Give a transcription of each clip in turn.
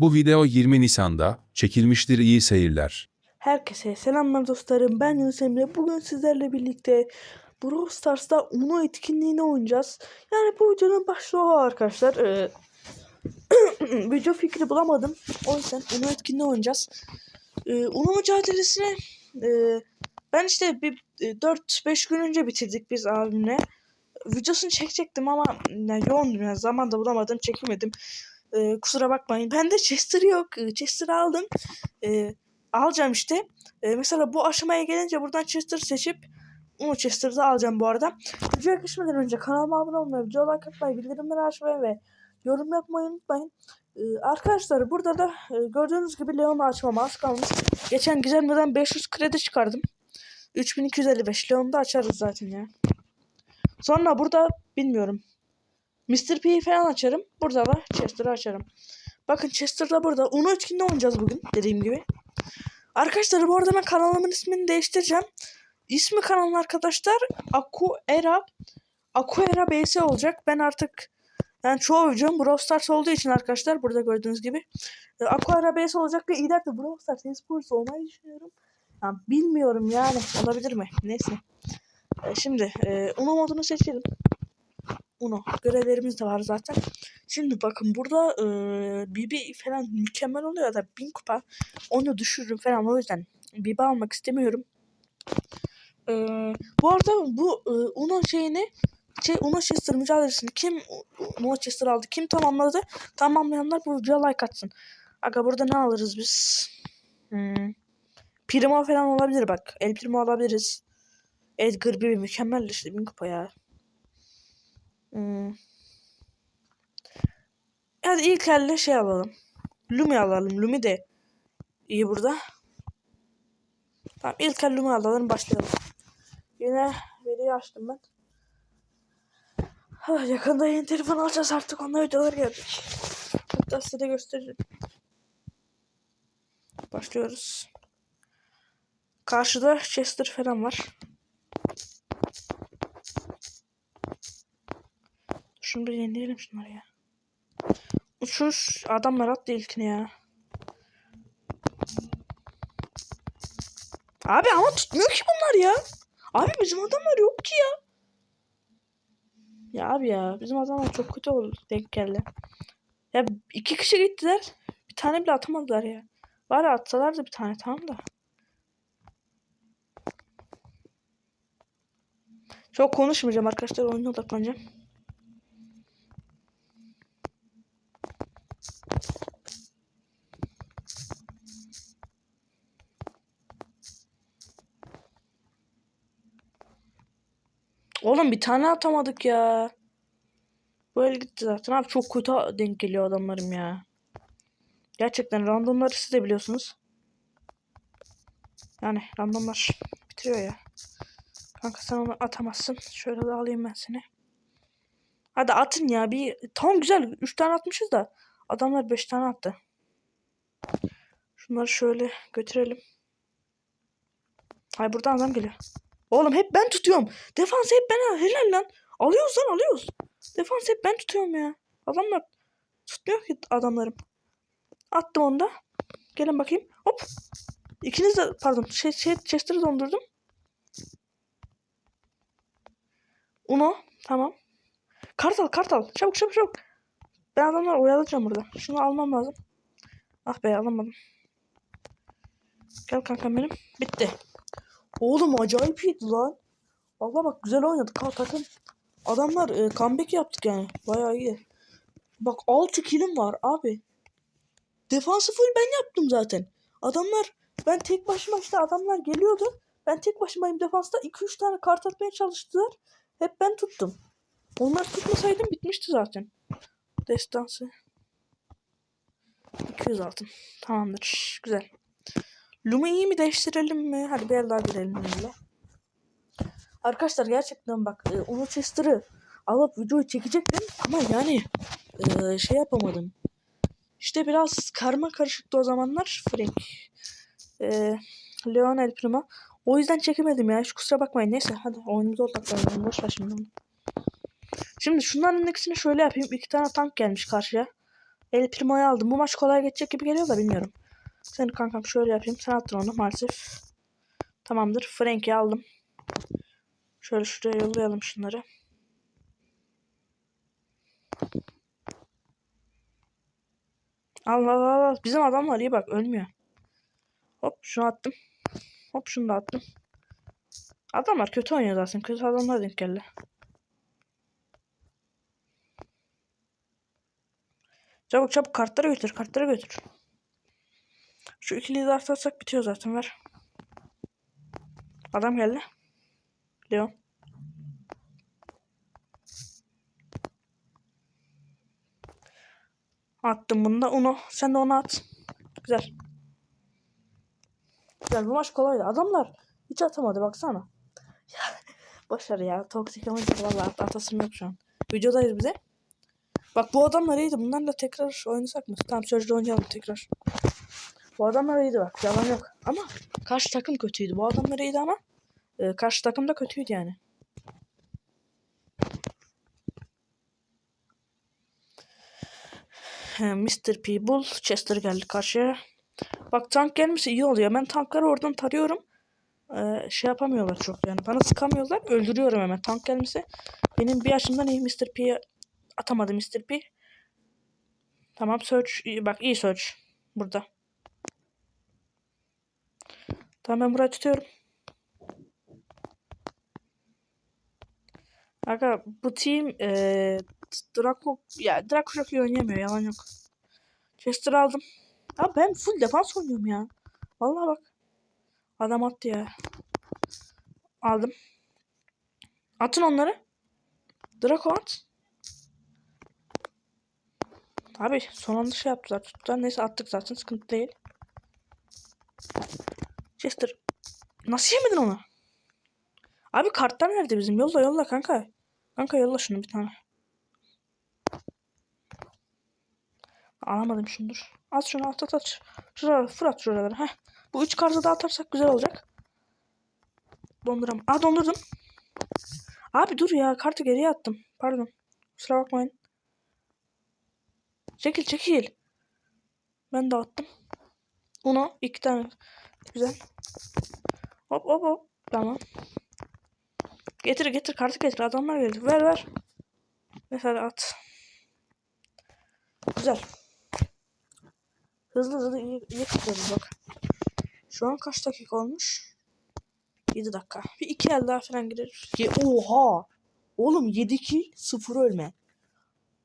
Bu video 20 Nisan'da çekilmiştir iyi seyirler. Herkese selamlar dostlarım. Ben Yunus Emre. Bugün sizlerle birlikte Brawl Stars'ta Uno etkinliğini oynayacağız. Yani bu videonun başlığı arkadaşlar. Ee, video fikri bulamadım. O yüzden Uno etkinliği oynayacağız. Ee, Uno mücadelesini e, ben işte bir e, 4-5 gün önce bitirdik biz abimle. Videosunu çekecektim ama yani yoğundum yani zaman da bulamadım çekemedim. Ee, kusura bakmayın. Bende Chester yok. Chester aldım. Ee, alacağım işte. Ee, mesela bu aşamaya gelince buradan Chester seçip onu Chester'da alacağım bu arada. Videoya geçmeden önce kanalıma abone olmayı, video like atmayı, bildirimleri açmayı ve yorum yapmayı unutmayın. Ee, arkadaşlar burada da e, gördüğünüz gibi Leon'u açmama az kalmış. Geçen Gizemli'den 500 kredi çıkardım. 3255 Leon'u da açarız zaten ya. Sonra burada bilmiyorum. Mr. P'yi falan açarım. Burada da Chester'ı açarım. Bakın Chester'da burada. Uno etkinliği oynayacağız bugün dediğim gibi. Arkadaşlar bu arada ben kanalımın ismini değiştireceğim. İsmi kanalın arkadaşlar Akuera Akuera BS olacak. Ben artık yani çoğu videom Brawl Stars olduğu için arkadaşlar burada gördüğünüz gibi e, Akuera BS olacak ve ileride Brawl Stars eSports olmayı düşünüyorum. Ha, bilmiyorum yani olabilir mi? Neyse. E, şimdi e, Uno modunu seçelim. Uno. Görevlerimiz de var zaten. Şimdi bakın burada e, Bibi falan mükemmel oluyor da 1000 kupa. Onu düşürürüm falan o yüzden Bibi almak istemiyorum. E, bu arada bu e, Uno şeyini şey Uno Chester mücadelesini kim Uno Chester aldı kim tamamladı tamamlayanlar bu videoya like atsın. Aga burada ne alırız biz? Hmm. Primo falan olabilir bak. El Primo alabiliriz. Edgar Bibi mükemmel işte 1000 kupa ya. Hmm. Hadi ilk elde şey alalım. Lumi alalım. Lumi de iyi burada. Tamam ilk el Lumi alalım başlayalım. Yine veriyi açtım ben. Ha, yakında yeni telefon alacağız artık onunla videolar gelecek. Hatta size de gösteririm. Başlıyoruz. Karşıda Chester falan var. Şunu yenileyelim şunları ya. Uçuş adamlar attı ilkini ya. Abi ama tutmuyor ki bunlar ya. Abi bizim adamlar yok ki ya. Ya abi ya bizim adamlar çok kötü oldu denk geldi. Ya iki kişi gittiler. Bir tane bile atamadılar ya. Var ya atsalar da bir tane tamam da. Çok konuşmayacağım arkadaşlar oyuna odaklanacağım. Oğlum bir tane atamadık ya. Böyle gitti zaten. Abi çok kötü denk geliyor adamlarım ya. Gerçekten randomları siz de biliyorsunuz. Yani randomlar bitiriyor ya. Kanka sen onu atamazsın. Şöyle de alayım ben seni. Hadi atın ya. Bir tam güzel. 3 tane atmışız da. Adamlar 5 tane attı. Şunları şöyle götürelim. Ay buradan adam geliyor. Oğlum hep ben tutuyorum. Defans hep ben helal lan. Alıyoruz lan alıyoruz. Defans hep ben tutuyorum ya. Adamlar tutmuyor ki adamlarım. Attım onu da. Gelin bakayım. Hop. İkiniz de pardon şey, şey Chester'ı dondurdum. Uno. Tamam. Kartal kartal. Çabuk çabuk çabuk. Ben adamları oyalayacağım burada. Şunu almam lazım. Ah be alamadım. Gel kankam benim. Bitti. Oğlum acayip iyiydi lan. Valla bak güzel oynadık ha takım. Adamlar e, comeback yaptık yani. Bayağı iyi. Bak 6 killim var abi. Defansı full ben yaptım zaten. Adamlar ben tek başıma işte adamlar geliyordu. Ben tek başımayım defansta 2-3 tane kart atmaya çalıştılar. Hep ben tuttum. Onlar tutmasaydım bitmişti zaten. Destansı. 200 altın. Tamamdır. Güzel. Lumi'yi mi değiştirelim mi? Hadi bir el daha girelim öyle. Arkadaşlar gerçekten bak e, Uno Chester'ı alıp videoyu çekecektim ama yani e, şey yapamadım. İşte biraz karma karışıktı o zamanlar Frank. E, Leon El Primo. O yüzden çekemedim ya. Hiç kusura bakmayın. Neyse hadi oyunumuza odaklanalım. Boş ver şimdi onu. Şimdi şunların ikisini şöyle yapayım. İki tane tank gelmiş karşıya. El Primo'yu aldım. Bu maç kolay geçecek gibi geliyor da bilmiyorum. Seni kankam şöyle yapayım. Sen attın onu maalesef. Tamamdır. Frank'i aldım. Şöyle şuraya yollayalım şunları. Al al al al. Bizim adamlar iyi bak ölmüyor. Hop şunu attım. Hop şunu da attım. Adamlar kötü oynuyor zaten. Kötü adamlar denk geldi. Çabuk çabuk kartları götür. Kartları götür. Şu ikiliyi de artarsak bitiyor zaten. Ver. Adam geldi. Leon. Attım bunu da. Uno. Sen de onu at. Güzel. Güzel. Bu maç kolaydı. Adamlar hiç atamadı. Baksana. Başarı ya. Toksik ama valla atasım yok şu an. Videodayız bize. Bak bu adamlar iyiydi. Bunlarla tekrar oynasak mı? Tamam sözde oynayalım tekrar. Bu adamlar iyiydi bak. Yalan yok. Ama karşı takım kötüydü. Bu adamlar iyiydi ama e, karşı takım da kötüydü yani. Mr. P. Bull. Chester geldi karşıya. Bak tank gelmişse iyi oluyor. Ben tankları oradan tarıyorum. Ee, şey yapamıyorlar çok yani. Bana sıkamıyorlar. Öldürüyorum hemen. Tank gelmişse. Benim bir yaşımdan iyi Mr. P'ye atamadı Mr. P. Tamam search. Bak iyi search. Burada. Tamam ben burayı tutuyorum. Aga bu team eee Draco ya Draco çok iyi oynayamıyor yalan yok. Chester aldım. Ya ben full defans oynuyorum ya. Vallahi bak. Adam attı ya. Aldım. Atın onları. Draco at. Abi son anda şey yaptılar. Tuttular. Neyse attık zaten. Sıkıntı değil. Chester. Nasıl yemedin onu? Abi kartlar nerede bizim? Yolla yolla kanka. Kanka yolla şunu bir tane. Alamadım şunu dur. At şunu at at at. Şuralara fırat şuralara. Heh. Bu üç kartı da atarsak güzel olacak. Donduram. Aa dondurdum. Abi dur ya kartı geriye attım. Pardon. Kusura bakmayın. Çekil çekil. Ben de attım. Uno iki tane. Güzel. Hop hop hop. Tamam. Getir getir kartı getir. Adamlar geldi. Ver ver. Mesela at. Güzel. Hızlı hızlı iyi, iyi tutuyoruz bak. Şu an kaç dakika olmuş? 7 dakika. Bir iki el daha falan girer. Ye- Oha! Oğlum 7 kill 0 ölme.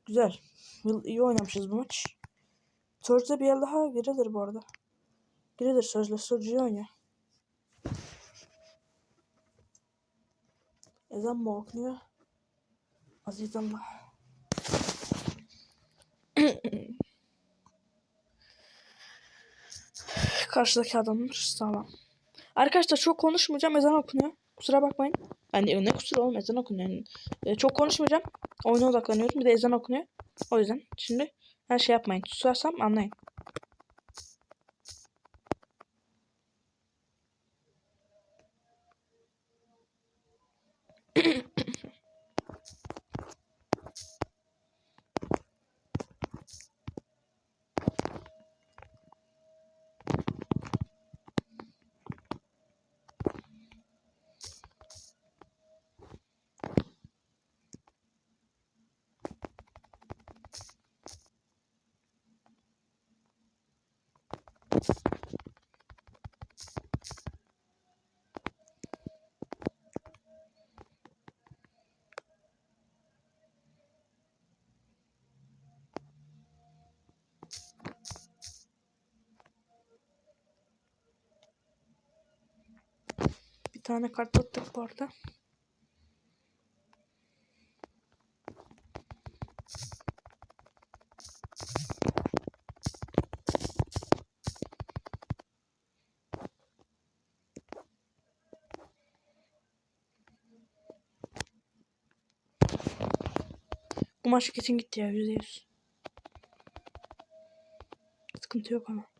Güzel. İyi- oynamışız bu maç. Sözde bir el daha girilir bu arada. Girilir sözle. İyi oynuyor. Ezan mı okunuyor? Aziz Allah. Karşıdaki adamlar sağlam. Arkadaşlar çok konuşmayacağım. Ezan okunuyor. Kusura bakmayın. Yani ne kusura oğlum ezan okunuyor. Yani, çok konuşmayacağım. Oyuna odaklanıyorum. Bir de ezan okunuyor. O yüzden şimdi her şey yapmayın. Susarsam anlayın. Bir tane kart attık bu arada. Bu maç kesin gitti ya yüzde yüz. Sıkıntı yok ama.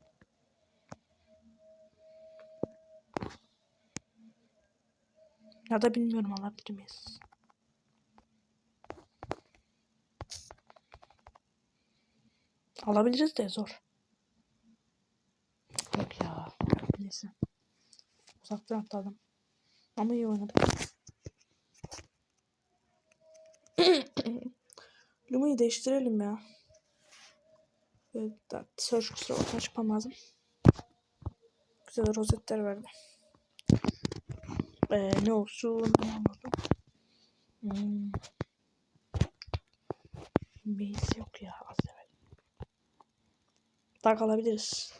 Ya da bilmiyorum alabilir miyiz? Alabileceğiz de zor. Yok ya. Neyse. Uzaktan atladım. Ama iyi oynadık. Luma'yı değiştirelim ya. Evet, da- Search kusura bakma çıkmam lazım. Güzel rozetler verdi. Ee, ne olsun? Ne anladım? Hmm. Base yok ya az evvel. Dark alabiliriz.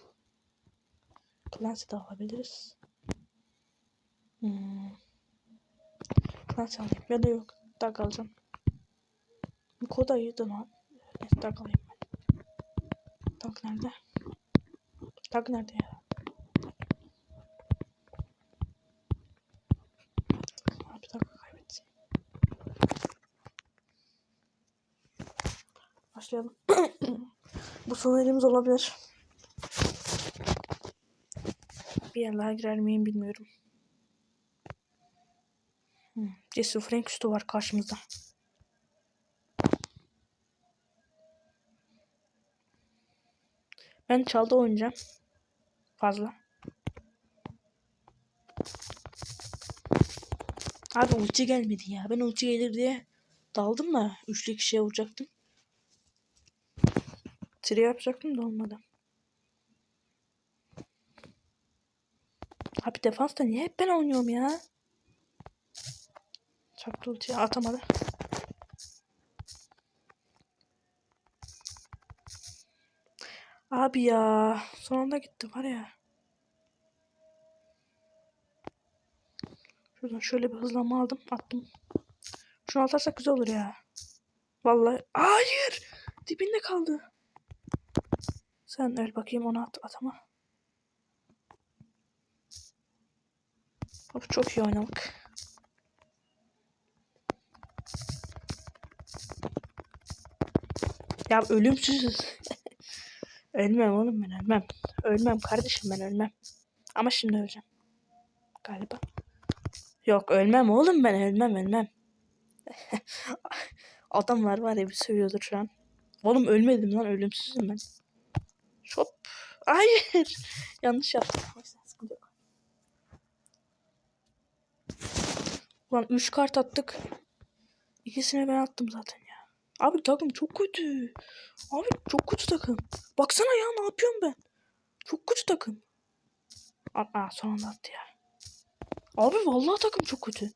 Clancy de alabiliriz. Hmm. Clancy alayım. Ya da yok. Dark alacağım. Koda iyiydi lan. Neyse Dark alayım ben. Dark nerede? Dark nerede ya? Abi Dark kaybettim. Başlayalım. Bu elimiz olabilir. Bir yerlere girer miyim bilmiyorum. Hmm. Cesur Frank üstü var karşımızda. Ben çalda oynayacağım. Fazla. Abi ulti gelmedi ya. Ben ulti gelir diye daldım da üçlü kişiye vuracaktım. Tiri yapacaktım da olmadı. Abi defansta niye hep ben oynuyorum ya? Çaktı ultiyi atamadı. Abi ya son anda gitti var ya. Şuradan şöyle bir hızlanma aldım attım. Şunu atarsak güzel olur ya. Vallahi hayır dibinde kaldı. Sen öl bakayım onu at atama. Hop çok iyi oynadık. Ya ölümsüzüz. ölmem oğlum ben ölmem. Ölmem kardeşim ben ölmem. Ama şimdi öleceğim. Galiba. Yok ölmem oğlum ben ölmem ölmem. Adamlar var ya bir sövüyordur şu an. Oğlum ölmedim lan ölümsüzüm ben. Hop. Hayır. Yanlış yaptım. Ulan 3 kart attık. İkisini ben attım zaten ya. Abi takım çok kötü. Abi çok kötü takım. Baksana ya ne yapıyorum ben. Çok kötü takım. Aa, aa son anda attı ya. Abi vallahi takım çok kötü.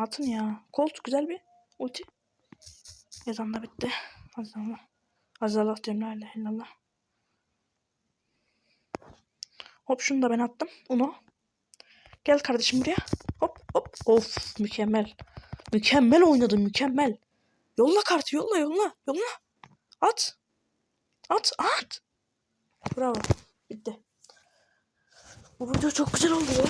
Atın ya. Colt güzel bir ulti. Ezan da bitti. Azallah. Azallah diyorum la ilahe illallah. Hop şunu da ben attım. Uno. Gel kardeşim buraya. Hop hop. Of mükemmel. Mükemmel oynadın mükemmel. Yolla kartı yolla yolla. Yolla. At. At at. Bravo. Bitti. Bu video çok güzel oldu ya.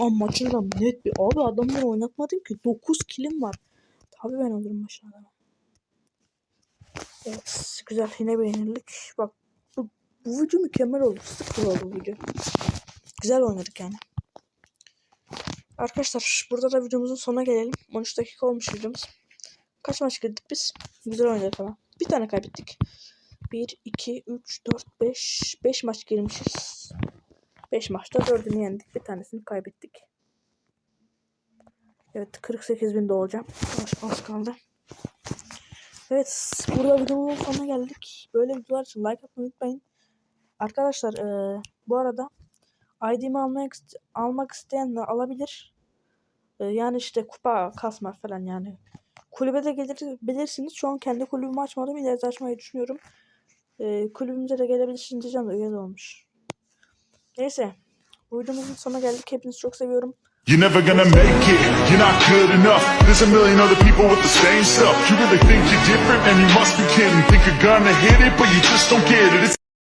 Ama maçın da net bir. Abi adamları oynatmadım ki. 9 kilim var. Tabii ben alırım maçın adamı. Evet. Güzel. Yine beğenildik. Bak bu, bu video mükemmel oldu. Sıfır oldu video. Güzel oynadık yani. Arkadaşlar burada da videomuzun sonuna gelelim. 13 dakika olmuş videomuz. Kaç maç girdik biz? Güzel oynadık ama. Bir tane kaybettik. 1, 2, 3, 4, 5. 5 maç girmişiz. 5 maçta 4'ünü yendik. Bir tanesini kaybettik. Evet 48 bin de olacağım. Az, az kaldı. Evet burada videomuzun sonuna geldik. Böyle videolar için like atmayı unutmayın. Arkadaşlar eee, bu arada ID'mi almak, almak isteyenler alabilir. Eee, yani işte kupa kasma falan yani. Kulübe de gelebilirsiniz. Şu an kendi kulübümü açmadım. İleride açmayı düşünüyorum. Eee kulübümüze de gelebilirsiniz diyeceğim de üye olmuş. Neyse. Bu videomuzun sonuna geldik. Hepinizi çok seviyorum. You're never gonna make it, you're not good enough. There's a million other people with the same stuff. You really think you're different, and you must be kidding. Think you're gonna hit it, but you just don't get it. It's